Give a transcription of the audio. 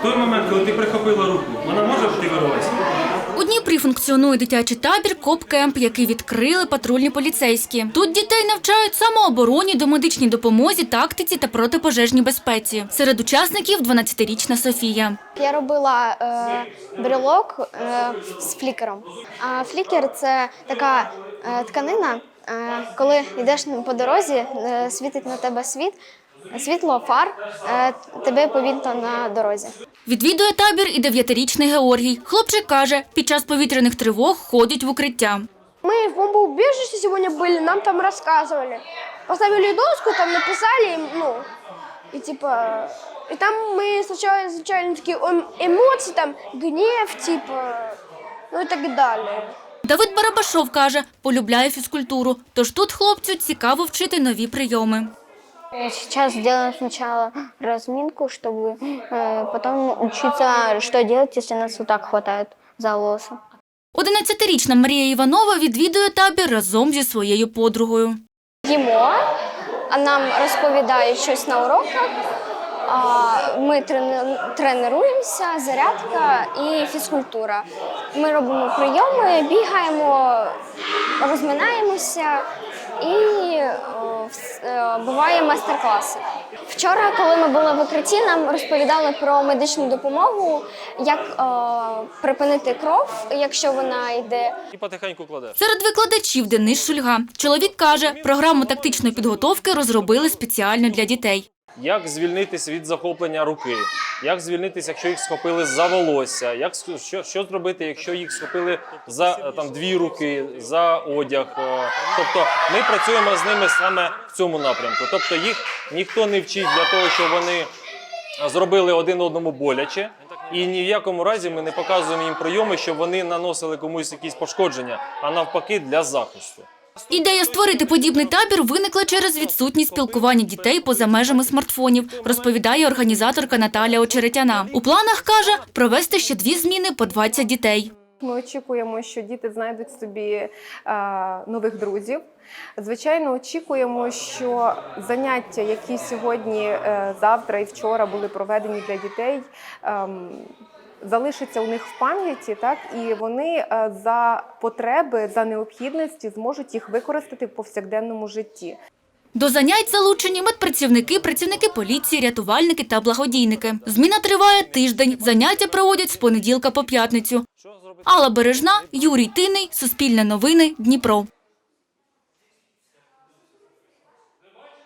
В той момент, коли ти прихопила руку, вона може бути вирвалася? У Дніпрі функціонує дитячий табір Коп-Кемп, який відкрили патрульні поліцейські. Тут дітей навчають самообороні, домедичній допомозі, тактиці та протипожежній безпеці. Серед учасників 12-річна Софія. Я робила е, брелок е, з флікером. А флікер це така е, тканина, е, коли йдеш по дорозі, е, світить на тебе світ, світло, фар, е, тебе повінто на дорозі. Відвідує табір і 9-річний Георгій. Хлопчик каже, під час повітряних тривог ходять в укриття. Мы в бомбоубежище сегодня были, нам там рассказывали. Поставили доску, там написали, ну, и типа... И там мы сначала изучали такие эм- эмоции, там, гнев, типа, ну и так далее. Давид Барабашов каже, полюбляє фізкультуру, тож тут хлопцю цікаво вчити нові прийоми. Сейчас сделаем сначала разминку, чтобы э, потом учиться, что делать, если нас вот так хватает за волосы. 11-річна Марія Іванова відвідує табір разом зі своєю подругою. Їмо, а нам розповідають щось на уроках. ми тренуємося, зарядка і фізкультура. Ми робимо прийоми, бігаємо, розминаємося і о, е, буває майстер-класи. Вчора, коли ми були в укритті, нам розповідали про медичну допомогу, як е, припинити кров, якщо вона йде І потихеньку кладеш. Серед викладачів Денис Шульга. Чоловік каже, програму тактичної підготовки розробили спеціально для дітей. Як звільнитися від захоплення руки, як звільнитися, якщо їх схопили за волосся, як що, що зробити, якщо їх схопили за е, там дві руки, за одяг. е. Тобто ми працюємо з ними саме в цьому напрямку. Тобто їх ніхто не вчить для того, щоб вони зробили один одному боляче. І ні в якому разі ми не показуємо їм прийоми, щоб вони наносили комусь якісь пошкодження, а навпаки для захисту. Ідея створити подібний табір виникла через відсутність спілкування дітей поза межами смартфонів, розповідає організаторка Наталя Очеретяна. У планах каже провести ще дві зміни по 20 дітей. Ми очікуємо, що діти знайдуть собі е, нових друзів. Звичайно, очікуємо, що заняття, які сьогодні, е, завтра і вчора були проведені для дітей, залишаться у них в пам'яті, так і вони е, за потреби, за необхідності зможуть їх використати в повсякденному житті. До занять залучені медпрацівники, працівники поліції, рятувальники та благодійники. Зміна триває тиждень. Заняття проводять з понеділка по п'ятницю. Алла Бережна, Юрій Тиний, Суспільне новини, Дніпро.